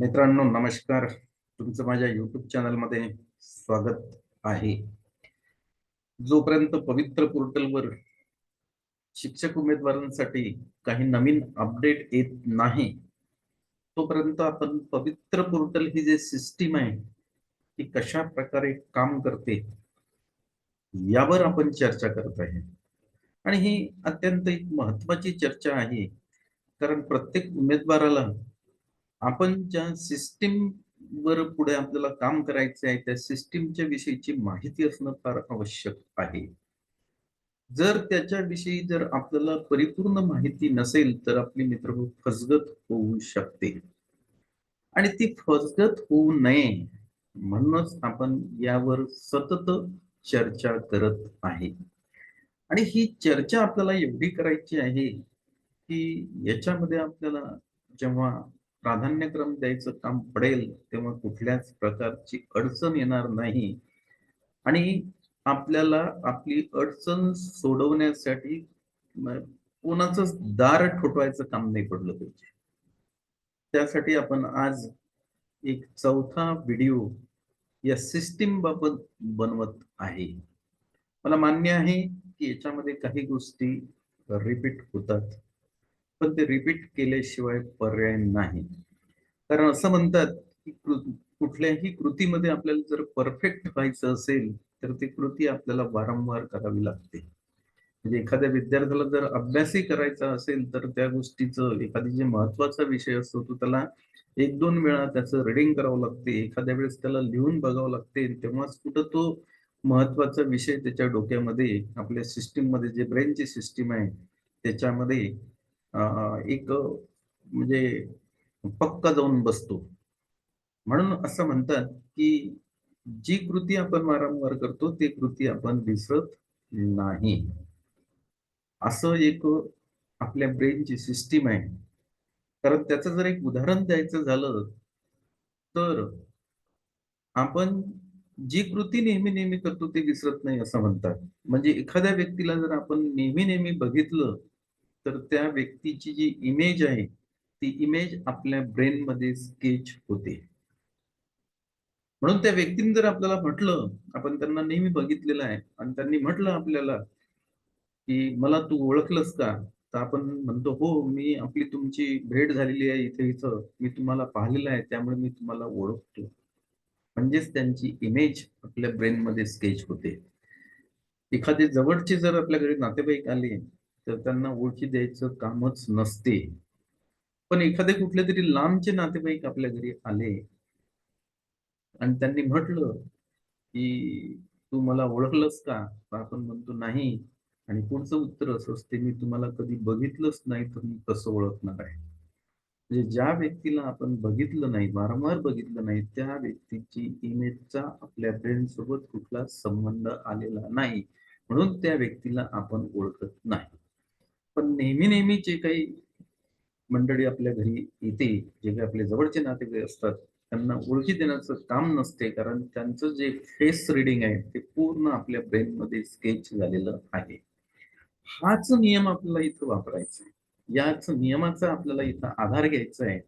मित्रांनो नमस्कार. तुमचं माझ्या युट्यूब चॅनलमध्ये स्वागत आहे. जोपर्यंत पवित्र पोर्टलवर शिक्षक उमेदवारांसाठी काही नवीन अपडेट येत नाही तोपर्यंत आपण पवित्र पोर्टल ही जे सिस्टीम आहे ती कशा प्रकारे काम करते यावर आपण चर्चा करत आहे. आणि ही अत्यंत एक महत्वाची चर्चा आहे कारण प्रत्येक उमेदवाराला आपण ज्या सिस्टीम वर पुढे आपल्याला काम करायचे आहे त्या सिस्टीमच्या विषयीची माहिती असणं फार आवश्यक आहे. जर त्याच्याविषयी जर आपल्याला परिपूर्ण माहिती नसेल तर आपली मित्र हो फसगत होऊ शकते. आणि ती फसगत होऊ नये म्हणूनच आपण यावर सतत चर्चा करत आहे. आणि ही चर्चा आपल्याला एवढी करायची आहे की याच्यामध्ये आपल्याला जेव्हा प्राधान्यक्रम द्यायचं काम पडेल तेव्हा कुठल्याच प्रकारची अडचण येणार नाही. आणि आपल्याला आपली अडचण सोडवण्यासाठी कोणाच दार ठोठवायचं काम नाही पडलं पाहिजे. त्यासाठी आपण आज एक चौथा व्हिडिओ या सिस्टीम बाबत बनवत आहे. मला मान्य आहे की याच्यामध्ये काही गोष्टी रिपीट होतात. पण ते रिपीट केल्याशिवाय पर्याय नाही. कारण असं म्हणतात की कुठल्याही कृतीमध्ये आपल्याला जर परफेक्ट व्हायचं असेल तर ती कृती आपल्याला वारंवार करावी लागते. म्हणजे एखाद्या विद्यार्थ्याला जर अभ्यासही करायचा असेल तर त्या गोष्टीचं एखादी जे महत्त्वाचा विषय असतो तो त्याला एक दोन वेळा त्याचं रिडिंग करावं लागते. एखाद्या वेळेस त्याला लिहून बघावं लागते. तेव्हाच कुठं तो महत्त्वाचा विषय त्याच्या डोक्यामध्ये आपल्या सिस्टीममध्ये जे ब्रेनची सिस्टीम आहे त्याच्यामध्ये एक म्हणजे पक्का जाऊन बसतो. म्हणून असं म्हणतात की जी कृती आपण वारंवार करतो ती कृती आपण विसरत नाही. असं एक आपल्या ब्रेनची सिस्टीम आहे. कारण त्याचं जर एक उदाहरण द्यायचं झालं तर आपण जी कृती नेहमी नेहमी करतो ती विसरत नाही असं म्हणतात. म्हणजे एखाद्या व्यक्तीला जर आपण नेहमी नेहमी बघितलं तर त्या व्यक्तीची जी इमेज आहे ती इमेज आपल्या ब्रेन मध्ये स्केच होते. म्हणून त्या व्यक्तीने जर आपल्याला म्हटलं आपण त्यांना नेहमी बघितलेलं आहे आणि त्यांनी म्हटलं आपल्याला की मला तू ओळखलंस का? तर आपण म्हणतो हो मी आपली तुमची भेट झालेली आहे इथे इथं. मी तुम्हाला पाहिलेलं आहे त्यामुळे मी तुम्हाला ओळखतो. म्हणजेच त्यांची इमेज आपल्या ब्रेनमध्ये स्केच होते. एखादे जवळचे जर आपल्याकडे नातेवाईक आले तर त्यांना ओळखी द्यायचं कामच नसते. पण एखादे कुठले तरी लांबचे नातेवाईक आपल्या घरी आले आणि त्यांनी म्हटलं की तू मला ओळखलंस का? आपण म्हणतो नाही. आणि पुढचं उत्तर असं असते मी तुम्हाला कधी बघितलंच नाही तर मी कसं ओळखणार आहे? म्हणजे ज्या व्यक्तीला आपण बघितलं नाही वारंवार बघितलं नाही त्या व्यक्तीची इमेजचा आपल्या फ्रेंड सोबत कुठला संबंध आलेला नाही. म्हणून त्या व्यक्तीला आपण ओळखत नाही. पण नेहमी नेहमी जे काही मंडळी आपल्या घरी येते जे काही आपले जवळचे नातेवाईक असतात त्यांना ओळखी देण्याचं काम नसते कारण त्यांचं जे फेस रिडिंग आहे ते पूर्ण आपल्या ब्रेनमध्ये स्केच झालेलं आहे. हाच नियम आपल्याला इथं वापरायचा आहे. याच नियमाचा आपल्याला इथं आधार घ्यायचा आहे.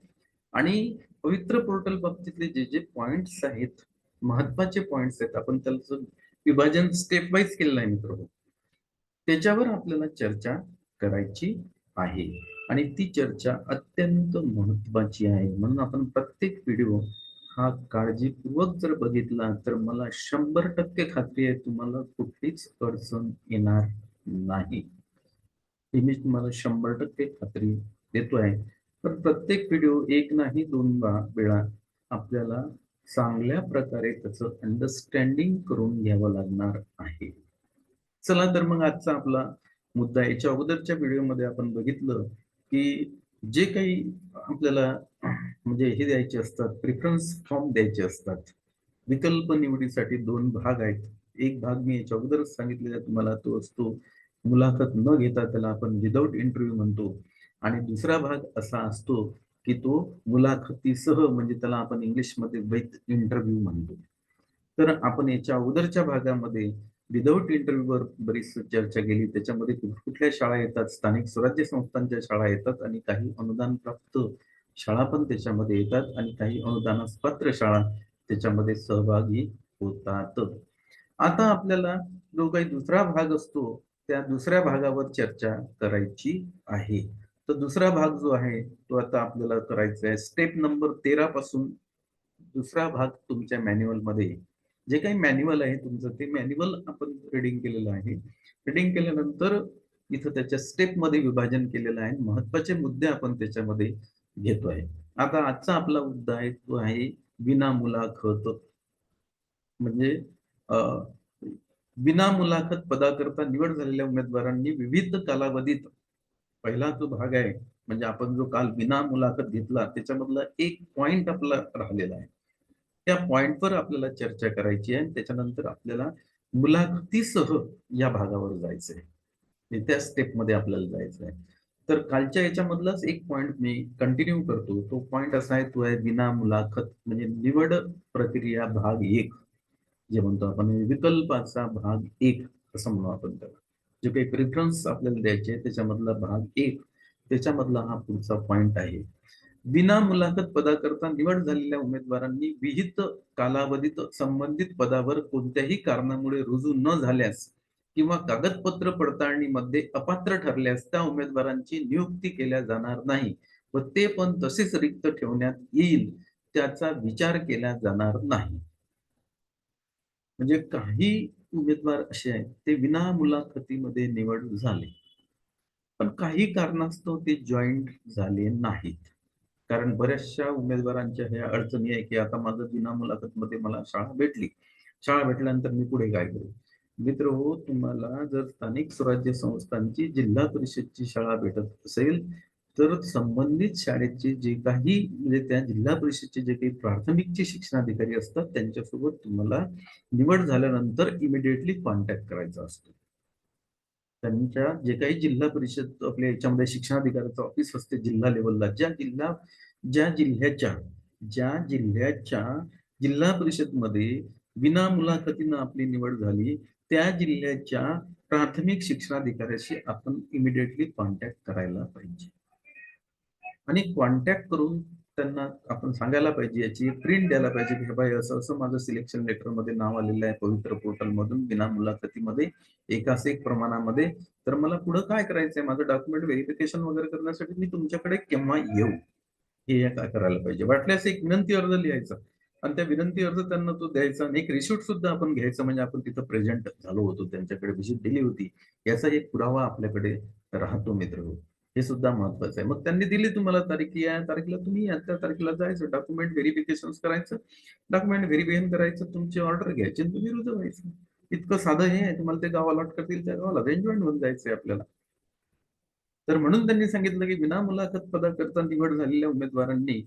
आणि पवित्र पोर्टल बाबतीतले जे जे पॉइंट्स आहेत महत्त्वाचे पॉइंट्स आहेत आपण त्याचं विभाजन स्टेप वाईज केलेलं आहे मित्र त्याच्यावर आपल्याला चर्चा करायची आहे. आणि ती चर्चा अत्यंत महत्वाची आहे. म्हणून आपण प्रत्येक व्हिडिओ हा काळजीपूर्वक जर बघितला तर मला शंभर टक्के खात्री आहे तुम्हाला कुठलीच अडचण येणार नाही. हे मी तुम्हाला शंभर टक्के खात्री देतोय. पण प्रत्येक व्हिडिओ एक नाही दोन वेळा आपल्याला चांगल्या प्रकारे त्याचं अंडरस्टँडिंग करून घ्यावं लागणार आहे. चला तर मग आजचा आपला मुद्दा याच्या अगोदरच्या व्हिडिओमध्ये आपण बघितलं की जे काही आपल्याला म्हणजे हे द्यायचे असतात प्रिफरन्स फॉर्म द्यायचे असतात. विकल्प निवडीसाठी दोन भाग आहेत. एक भाग मी याच्या अगोदरच सांगितलेला तुम्हाला तो असतो मुलाखत न घेता त्याला आपण विदाऊट इंटरव्ह्यू म्हणतो. आणि दुसरा भाग असा असतो की तो मुलाखतीसह म्हणजे त्याला आपण इंग्लिशमध्ये विथ इंटरव्ह्यू म्हणतो. तर आपण याच्या अगोदरच्या भागामध्ये विदाऊट इंटरव्ह्यूवर बरीच चर्चा केली. त्याच्यामध्ये कुठल्या शाळा येतात? स्थानिक स्वराज्य संस्थांच्या शाळा येतात आणि काही अनुदान प्राप्त शाळा पण त्याच्यामध्ये येतात आणि काही अनुदानास पात्र शाळा त्याच्यामध्ये सहभागी होतात. आता आपल्याला जो काही दुसरा भाग असतो त्या दुसऱ्या भागावर चर्चा करायची आहे. तर दुसरा भाग जो आहे तो आता आपल्याला करायचा आहे. स्टेप नंबर तेरा पासून दुसरा भाग तुमच्या मॅन्युअलमध्ये जे काही मॅन्युअल आहे तुमचं ते मॅन्युअल आपण रिडिंग केलेलं आहे. रिडिंग केल्यानंतर इथं त्याच्या स्टेपमध्ये विभाजन केलेलं आहे. महत्त्वाचे मुद्दे आपण त्याच्यामध्ये घेतो आहे. आता आजचा आपला मुद्दा आहे तो आहे विना मुलाखत. म्हणजे विना मुलाखत पदाकरता निवड झालेल्या उमेदवारांनी विविध कालावधीत पहिला जो भाग आहे म्हणजे आपण जो काल विना मुलाखत घेतला त्याच्यामधला एक पॉइंट आपला राहिलेला आहे. त्या पॉइंटवर आपल्याला चर्चा करायची आहे त्याच्यानंतर आपल्याला मुलाखतीसह या भागावर जायचंय. त्या स्टेपमध्ये आपल्याला जायचं आहे तर कालच्या याच्यामधलाच एक पॉइंट मी कंटिन्यू करतो. तो पॉइंट असा आहे तो आहे विना मुलाखत म्हणजे निवड प्रक्रिया भाग एक. जे म्हणतो आपण विकल्पाचा भाग एक असं म्हणू आपण त्याला. जे काही प्रेफरन्स आपल्याला द्यायचे त्याच्यामधला भाग एक त्याच्यामधला हा पुढचा पॉइंट आहे. विना मुलाखत पदाकरता निवड झालेल्या उमेदवारांनी विहित कालावधीत संबंधित पदावर कोणत्याही कारणामुळे रुजू न झाल्यास किंवा कागदपत्र पडताळणीमध्ये अपात्र ठरल्यास त्या उमेदवारांची नियुक्ती केल्या जाणार नाही व ते पण तसेच रिक्त ठेवण्यात येईल त्याचा विचार केला जाणार नाही. म्हणजे काही उमेदवार असे आहेत ते विना मुलाखतीमध्ये निवड झाले. पण काही कारणास्तव ते जॉईंट झाले नाहीत. कारण बऱ्याचशा उमेदवारांच्या ह्या अडचणी आहे की आता माझं विना मुलाखत मध्ये मला शाळा भेटली. शाळा भेटल्यानंतर मी पुढे काय करू? मित्र हो तुम्हाला जर स्थानिक स्वराज्य संस्थांची जिल्हा परिषदची शाळा भेटत असेल तर संबंधित शाळेचे जे काही म्हणजे त्या जिल्हा परिषदचे जे काही प्राथमिकचे शिक्षणाधिकारी असतात त्यांच्यासोबत तुम्हाला निवड झाल्यानंतर इमिडिएटली कॉन्टॅक्ट करायचा असतो. त्यांच्या जे काही जिल्हा परिषद आपल्या याच्यामध्ये शिक्षणाधिकाऱ्याचं ऑफिस असते जिल्हा लेवलला ज्या जिल्हा ज्या जिल्ह्याच्या ज्या जिल्ह्याच्या जिल्हा परिषदमध्ये विना मुलाखतीनं आपली निवड झाली त्या जिल्ह्याच्या प्राथमिक शिक्षणाधिकाऱ्याशी आपण इमिडिएटली कॉन्टॅक्ट करायला पाहिजे. आणि कॉन्टॅक्ट करून त्यांना आपण सांगायला पाहिजे याची प्रिंट द्यायला पाहिजे की बाई असं असं माझं सिलेक्शन लेटरमध्ये नाव आलेलं आहे पवित्र पोर्टल मधून बिना मुलाखतीमध्ये एकाच एक प्रमाणामध्ये. तर मला पुढे काय करायचंय माझं डॉक्युमेंट व्हेरिफिकेशन वगैरे करण्यासाठी मी तुमच्याकडे केव्हा येऊ? हे काय करायला पाहिजे? वाटल्यास एक विनंती अर्ज लिहायचा. आणि त्या विनंती अर्ज त्यांना तो द्यायचा आणि एक रिशूट सुद्धा आपण घ्यायचं. म्हणजे आपण तिथं प्रेझेंट झालो होतो त्यांच्याकडे व्हिजिट दिली होती. याचा एक पुरावा आपल्याकडे राहतो मित्र. हे सुद्धा महत्वाचं आहे. मग त्यांनी दिली तुम्हाला तारीख या तारखेला तुम्ही या त्या तारखेला जायचं डॉक्युमेंट व्हेरिफिकेशन करायचं डॉक्युमेंट व्हेरिफिकेशन करायचं तुमची ऑर्डर घ्यायची तुम्ही रुजू व्हायचं. इतकं साधं हे आहे तुम्हाला ते गाव अलॉट करतील त्या गावाला जॉईंट होऊन जायचंय आपल्याला. तर म्हणून त्यांनी सांगितलं की विना मुलाखत पदाकरता निवड झालेल्या उमेदवारांनी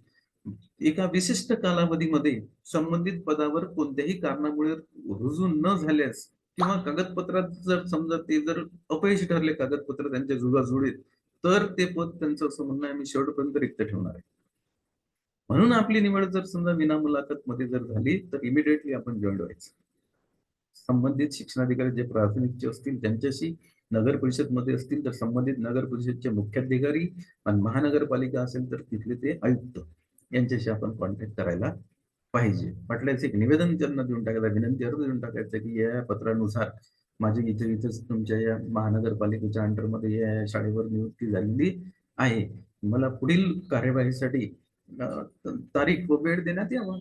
एका विशिष्ट कालावधीमध्ये संबंधित पदावर कोणत्याही कारणामुळे रुजू न झाल्यास किंवा कागदपत्रात जर समजा ते जर अपयशी ठरले कागदपत्र त्यांच्या जुगाजुळीत तर ते पद त्यांचं असं म्हणणं आहे मी शेवटपर्यंत रिक्त ठेवणार आहे. म्हणून आपली निवड जर समजा विना मुलाखत मध्ये जर झाली तर इमिडिएटली आपण जॉईन व्हायचं. संबंधित शिक्षणाधिकारी जे प्राथमिकचे असतील त्यांच्याशी नगर परिषदमध्ये असतील तर संबंधित नगर परिषदचे मुख्याधिकारी आणि महानगरपालिका असेल तर तिथले ते आयुक्त यांच्याशी आपण कॉन्टॅक्ट करायला पाहिजे. वाटल्याच एक निवेदन त्यांना देऊन टाकायचं विनंती अर्ज देऊन टाकायचं की या पत्रानुसार माझी इथे इथेच तुमच्या या महानगरपालिकेच्या अंडरमध्ये या शाळेवर नियुक्ती झालेली आहे. मला पुढील कार्यवाहीसाठी तारीख व वेळ देण्यात यावा.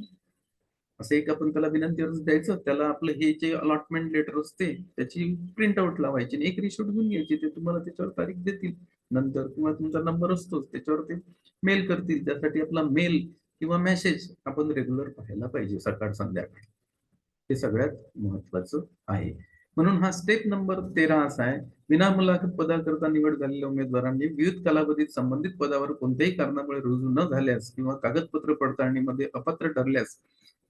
असं एक आपण त्याला विनंती अर्ज द्यायचं. त्याला आपलं हे जे अलॉटमेंट लेटर असते त्याची प्रिंट आउट लावायची एक रिशूट घेऊन घ्यायची ते तुम्हाला त्याच्यावर तारीख देतील. नंतर किंवा तुमचा नंबर असतोच त्याच्यावर ते मेल करतील. त्यासाठी आपला मेल किंवा मेसेज आपण रेग्युलर पाहायला पाहिजे सकाळ संध्याकाळ. हे सगळ्यात महत्वाचं आहे. म्हणून हा स्टेप नंबर तेरा असा आहे. विना मुलाखत पदाकरता निवड झालेल्या उमेदवारांनी विविध कालावधीत संबंधित पदावर कोणत्याही कारणामुळे रुजू न झाल्यास किंवा कागदपत्र पडताळणीमध्ये अपात्र ठरल्यास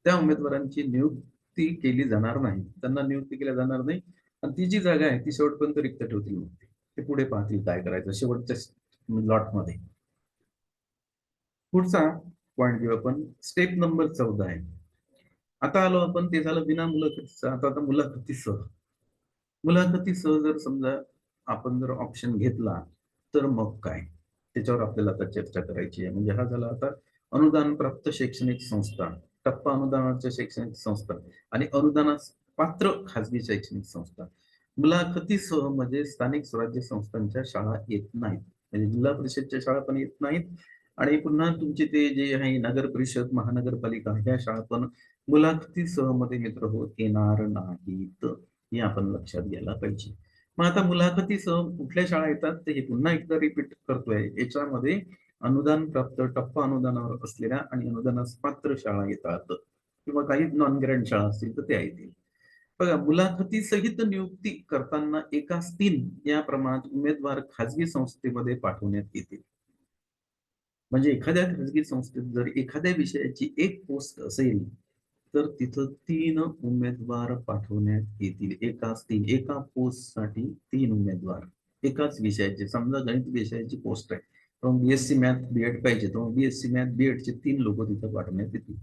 त्या उमेदवारांची नियुक्ती केली जाणार नाही. त्यांना नियुक्ती केल्या जाणार नाही. आणि ती जी जागा आहे ती शेवटपर्यंत रिक्त ठेवतील मग ते. पुढे पाहतील काय करायचं शेवटच्या लॉटमध्ये. पुढचा पॉइंट घेऊ आपण. स्टेप नंबर चौदा आहे. आता आलो आपण ते झालं विना मुलाखतीचं. आता आता मुलाखतीसह. मुलाखतीसह जर समजा आपण जर ऑप्शन घेतला तर मग काय? त्याच्यावर आपल्याला आता चर्चा करायची आहे. म्हणजे हा झाला आता अनुदान प्राप्त शैक्षणिक संस्था टप्पा अनुदानाच्या शैक्षणिक संस्था आणि अनुदानास पात्र खाजगी शैक्षणिक संस्था. मुलाखतीसह म्हणजे स्थानिक स्वराज्य संस्थांच्या शाळा येत नाहीत. म्हणजे जिल्हा परिषदच्या शाळा पण येत नाहीत. आणि पुन्हा तुमचे ते जे आहे नगर परिषद महानगरपालिका ह्या शाळा पण मुलाखतीसहमध्ये मित्र हो येणार नाहीत. हे आपण लक्षात घ्यायला पाहिजे. मग आता मुलाखतीसह कुठल्या शाळा येतात? ते हे पुन्हा एकदा रिपीट करतोय. याच्यामध्ये अनुदान प्राप्त टप्पा अनुदानावर असलेल्या आणि अनुदानास पात्र शाळा येतात. किंवा काही नॉन ग्रँड शाळा असतील तर त्या येतील. बघा मुलाखती सहित नियुक्ती करताना एकाच तीन या प्रमाणात उमेदवार खाजगी संस्थेमध्ये पाठवण्यात येतील. म्हणजे एखाद्या खाजगी संस्थेत जर एखाद्या विषयाची एक पोस्ट असेल तर तिथं तीन उमेदवार पाठवण्यात येतील. एकाच तीन एका पोस्टसाठी तीन उमेदवार. एकाच विषयाचे समजा गणित विषयाची पोस्ट आहे. तर बीएससी मॅथ बीएड पाहिजे तर बीएससी मॅथ बीएड चे तीन लोक तिथं पाठवण्यात येतील.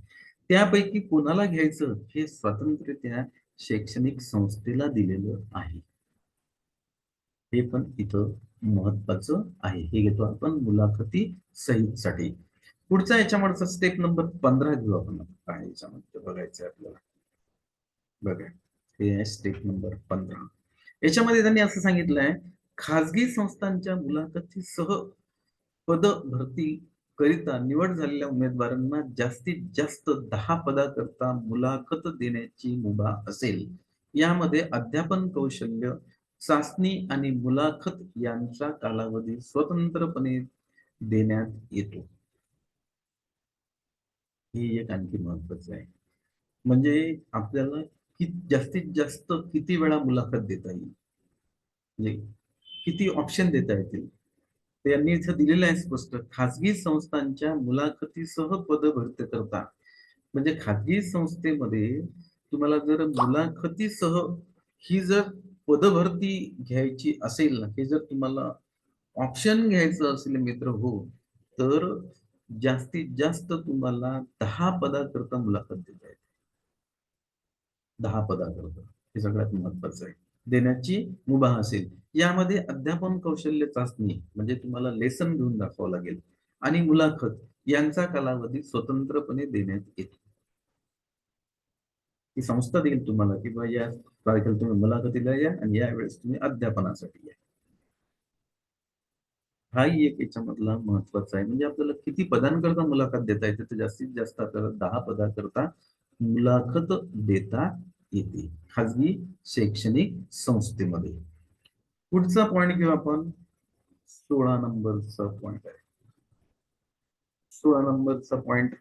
त्यापैकी कोणाला घ्यायचं? हे स्वातंत्र्य त्या शैक्षणिक संस्थेला दिलेलं आहे. हे पण इथं महत्वाचं आहे. हे घेतो आपण मुलाखती सहित साठी पुढचा याच्यामध्ये स्टेप नंबर पंधरा घेऊ आपण. काय याच्यामध्ये बघायचं आपल्याला. बघा. हे आहे स्टेप नंबर पंधरा. याच्यामध्ये त्यांनी असं सांगितलंय खाजगी संस्थांच्या मुलाखती सह पद भरती करिता निवड झालेल्या उमेदवारांना जास्तीत जास्त दहा पदाकरता मुलाखत देण्याची मुभा असेल. यामध्ये अध्यापन कौशल्य चाचणी आणि मुलाखत यांचा कालावधी स्वतंत्रपणे देण्यात येतो. हे एक आणखी महत्वाचं आहे. म्हणजे आपल्याला कि जास्तीत जास्त किती वेळा मुलाखत देता येईल? म्हणजे किती ऑप्शन देता येतील? त्यांनी इथं दिलेलं आहे स्पष्ट. खाजगी संस्थांच्या मुलाखतीसह पद भरती करता. म्हणजे खाजगी संस्थेमध्ये तुम्हाला जर मुलाखतीसह ही जर पदभरती घ्यायची असेल ना हे जर तुम्हाला ऑप्शन घ्यायचं असेल मित्र हो तर जास्तीत जास्त तुम्हाला दहा पदाकरता मुलाखत देता येते. दहा पदाकरता. हे सगळ्यात महत्वाचं आहे. देण्याची मुभा असेल. यामध्ये अध्यापन कौशल्य चाचणी म्हणजे तुम्हाला लेसन घेऊन दाखवावं लागेल. आणि मुलाखत यांचा कालावधी स्वतंत्रपणे देण्यात येतो. ही संस्था देईल तुम्हाला किंवा या तारखेला तुम्ही मुलाखतीला या आणि यावेळेस तुम्ही अध्यापनासाठी या. हाही एक याच्यामधला महत्त्वाचा आहे. म्हणजे आपल्याला किती पदांकरता मुलाखत देता येते तर जास्तीत जास्त आपल्याला दहा पदाकरता मुलाखत देता येते. खाजगी शैक्षणिक संस्थेमध्ये. पुढचा पॉइंट घेऊ आपण. सोळा नंबरचा पॉइंट आहे. सोळा नंबरचा पॉइंट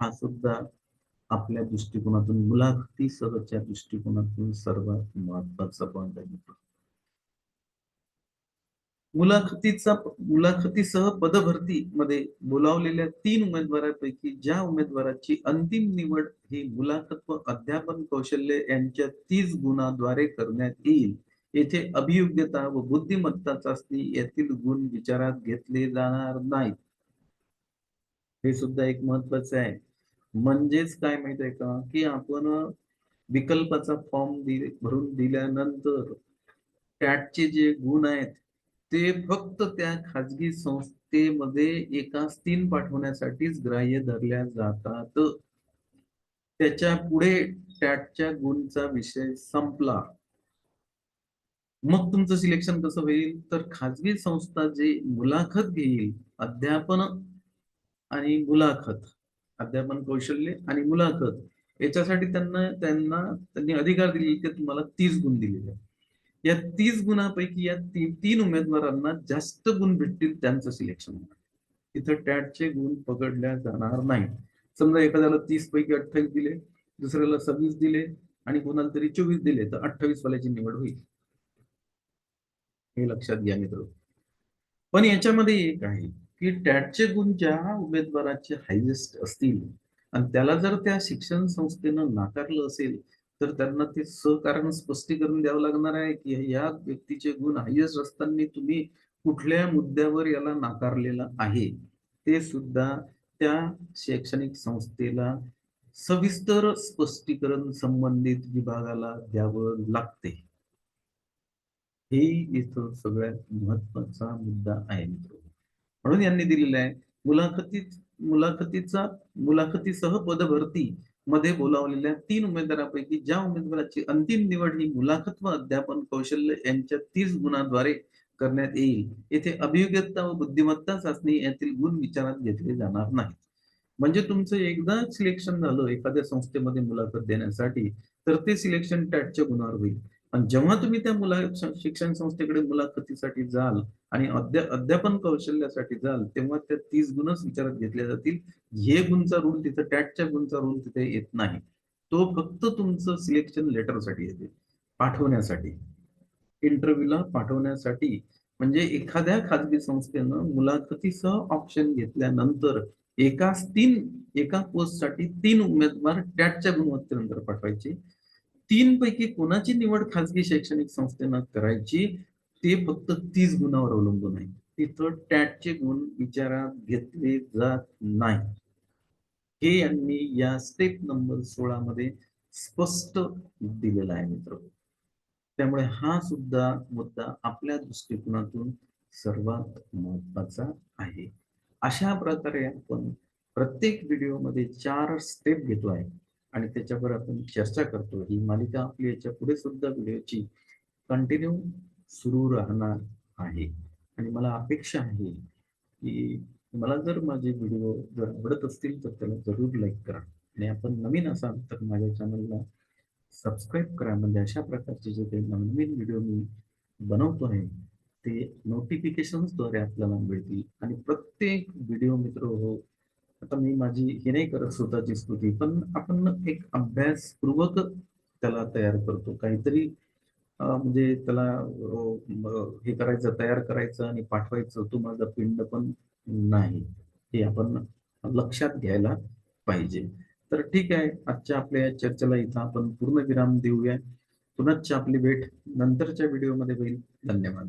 हा सुद्धा आपल्या दृष्टिकोनातून मुलाखतीसहच्या दृष्टिकोनातून सर्वात महत्त्वाचा पॉइंट आहे मुलाखतीचा मुलाखतीसह पदभरती मध्ये बोलावलेल्या तीन उमेदवारांपैकी ज्या उमेदवाराची अंतिम निवड ही मुलाखत व अध्यापन कौशल्य यांच्या तीस गुणाद्वारे करण्यात येईल येथे अभियोग्यता व बुद्धिमत्ता चाचणी यातील गुण विचारात घेतले जाणार नाहीत. हे सुद्धा एक महत्वाचं आहे. म्हणजेच काय माहीत आहे का? की आपण विकल्पाचा फॉर्म भरून दिल्यानंतर टॅटचे जे गुण आहेत ते फक्त त्या खाजगी संस्थेमध्ये एका स्थिन पाठवण्यासाठीच ग्राह्य धरल्या जातात. त्याच्या पुढे टॅटच्या गुणचा विषय संपला. मग तुमचं सिलेक्शन कसं होईल? तर खाजगी संस्था जे मुलाखत घेईल अध्यापन आणि मुलाखत अध्यापन कौशल्य आणि मुलाखत याच्यासाठी त्यांना त्यांना त्यांनी अधिकार दिले की तुम्हाला तीस गुण दिलेले या तीस गुणांपैकी या ती, तीन उमेदवारांना जास्त गुण भेटतील त्यांचं सिलेक्शन होणार इथं टॅटचे गुण पकडल्या जाणार नाही समजा एखाद्याला तीस पैकी अठ्ठावीस दिले दुसऱ्याला सव्वीस दिले आणि कोणाला तरी चोवीस दिले तर अठ्ठावीस वाल्याची निवड होईल. हे लक्षात घ्या मित्र. पण याच्यामध्ये एक आहे की टॅटचे गुण ज्या उमेदवाराचे हायेस्ट असतील आणि त्याला जर त्या शिक्षण संस्थेनं नाकारलं असेल तर त्यांना ते सहकारण स्पष्टीकरण द्यावं लागणार आहे की या व्यक्तीचे गुण हायस्ट असताना तुम्ही कुठल्या मुद्द्यावर याला नाकारलेला आहे? ते सुद्धा त्या शैक्षणिक संस्थेला सविस्तर स्पष्टीकरण संबंधित विभागाला द्यावं लागते. हे इथं सगळ्यात महत्त्वाचा मुद्दा आहे मित्र म्हणून यांनी दिलेलं आहे मुलाखतीत मुलाखतीचा मुलाखतीसह पदभरती मध्ये बोलावलेल्या तीन उमेदवारांपैकी ज्या उमेदवाराची अंतिम निवड ही मुलाखत व अध्यापन कौशल्य यांच्या तीस गुणांद्वारे करण्यात येईल येथे अभियोग्यता व बुद्धिमत्ता चाचणी यातील गुण विचारात घेतले जाणार नाहीत. म्हणजे तुमचं एकदा सिलेक्शन झालं एखाद्या संस्थेमध्ये मुलाखत देण्यासाठी तर ते सिलेक्शन टॅटच्या गुणावर होईल. पण जेव्हा तुम्ही त्या मुला शिक्षण संस्थेकडे मुलाखतीसाठी जाल आणि अध्यापन कौशल्यासाठी जाल तेव्हा त्या तीस गुणच विचारात घेतले जातील. हे गुणचा रूल तिथं टॅटच्या गुणचा रूल तिथे येत नाही. तो फक्त तुमचं सिलेक्शन लेटरसाठी येते. पाठवण्यासाठी. इंटरव्ह्यूला पाठवण्यासाठी. म्हणजे एखाद्या खाजगी संस्थेनं मुलाखतीसह ऑप्शन घेतल्यानंतर एकाच तीन एका पोस्टसाठी तीन उमेदवार टॅटच्या गुणवत्तेनंतर पाठवायचे. तीन पैकी कोणाची निवड खाजगी शैक्षणिक संस्थेनं करायची ते फक्त तीस गुणावर अवलंबून आहे. तिथं टॅटचे गुण विचारात घेतले जात नाही. हे यांनी या स्टेप नंबर सोळा मध्ये स्पष्ट दिलेला आहे मित्र. त्यामुळे हा सुद्धा मुद्दा आपल्या दृष्टिकोनातून सर्वात महत्त्वाचा आहे. अशा प्रकारे आपण प्रत्येक व्हिडिओमध्ये चार स्टेप घेतो आहे. आणि त्याच्यावर आपण चर्चा करतो. ही मालिका आपली याच्यापुढे सुद्धा व्हिडिओची कंटिन्यू सुरू राहणार आहे. आणि मला अपेक्षा आहे की मला जर माझे व्हिडिओ जर आवडत असतील तर त्याला जरूर लाईक करा. आणि आपण नवीन असाल तर माझ्या चॅनलला सबस्क्राईब करा. म्हणजे अशा प्रकारचे जे काही नवीन व्हिडिओ मी बनवतो आहे ते नोटिफिकेशन्सद्वारे आपल्याला मिळतील. आणि प्रत्येक व्हिडिओ मित्र हो आता मी माझी हे नाही करत स्वतःची स्तुती पण आपण एक अभ्यासपूर्वक त्याला तयार करतो. काहीतरी म्हणजे त्याला हे करायचं तयार करायचं आणि पाठवायचं तो माझा पिंड पण नाही. हे आपण लक्षात घ्यायला पाहिजे. तर ठीक आहे आजच्या आपल्या चर्चेला इथं आपण पूर्ण विराम देऊया. पुनश्च आपली भेट नंतरच्या व्हिडिओमध्ये होईल. धन्यवाद.